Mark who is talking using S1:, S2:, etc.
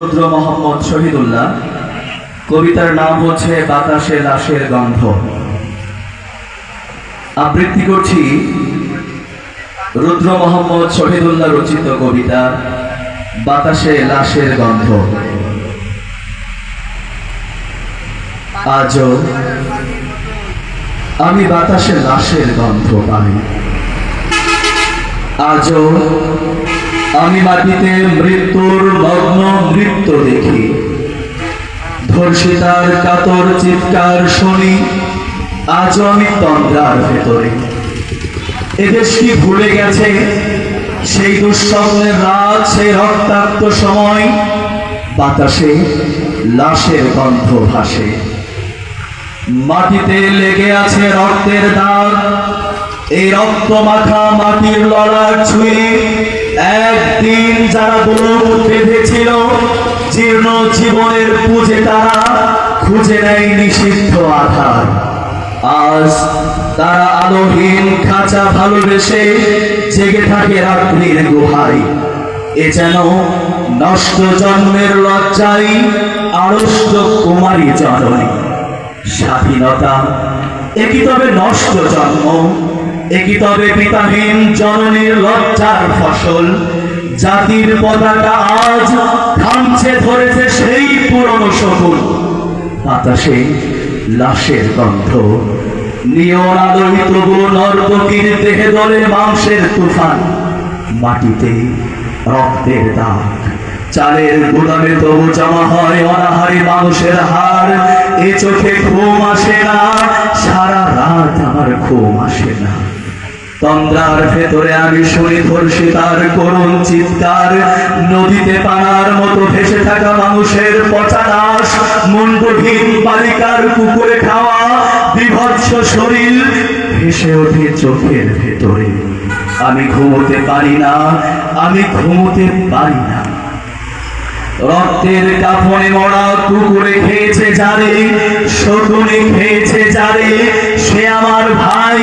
S1: রুদ্র মোহাম্মদ শহীদুল্লাহ। কবিতার নাম হচ্ছে বাতাসে লাশের গন্ধ। আবৃত্তি করছি রুদ্র মোহাম্মদ শহীদুল্লাহ রচিত কবিতা, বাতাসে লাশের গন্ধ। আজও আমি বাতাসে লাশের গন্ধ পাই। আজও আমি মাটিতে মৃত্যুর মগ্ন নৃত্য দেখি। ধর্ষিতার কাতর চিৎকার শুনি, আজও আমি তন্দ্রার ভেতরে। এদেশ কি ভুলে গেছে? সেই দুঃস্বপ্নের রাত, সেই রক্তাক্ত সময়, বাতাসে লাশের গন্ধ ভাসে। মাটিতে লেগে আছে রক্তের দাগ, এই রক্ত মাখা মাটির লড়ার ছুঁয়ে একদিন যারা বুক বেঁধেছিল, জীর্ণ জীবনের পুজে তারা খুঁজে নেয় নিষিদ্ধ আধার। আজ তারা আলোহীন খাঁচা ভালোবেসে জেগে থাকে রাত্রির গুহায়। এ যেন নষ্ট জন্মের লজ্জাই আড়ষ্ট কুমারী জননী। স্বাধীনতা একই তবে নষ্ট জন্ম? একই তবে পিতাহীন জননীর লজ্জার ফসল। জাতির পতাকা আজ থামছে ধরেছে সেই পুরনো শকুন। বাতাসে লাশের গন্ধ। নিয়ন আলোয় তবু নর্তকীর দেহে দলে মাংসের তুফান। মাটিতে রক্তের দাগ। চালের গুদামে তবু জমা হয় অনাহারি মানুষের হার। এ চোখে ঘুম আসে না, সারা রাত আমার ঘুম আসে না। তন্দ্রার ভেতরে আমি শুনি ধর্ষিতার করুণ চিৎকার। নদীতে পানার মতো ভেসে থাকা মানুষের পচা লাশ, মুন্ডহীন বালিকার কুকুরে খাওয়া, বিভৎস শরীর ভেসে ওঠে চোখের ভেতরে। আমি ঘুমোতে পারি না, আমি ঘুমোতে পারি না। রক্তের কাফনে মরা কুকুরে খেয়েছে যারে, শকুনে খেয়েছে যারে, সে আমার ভাই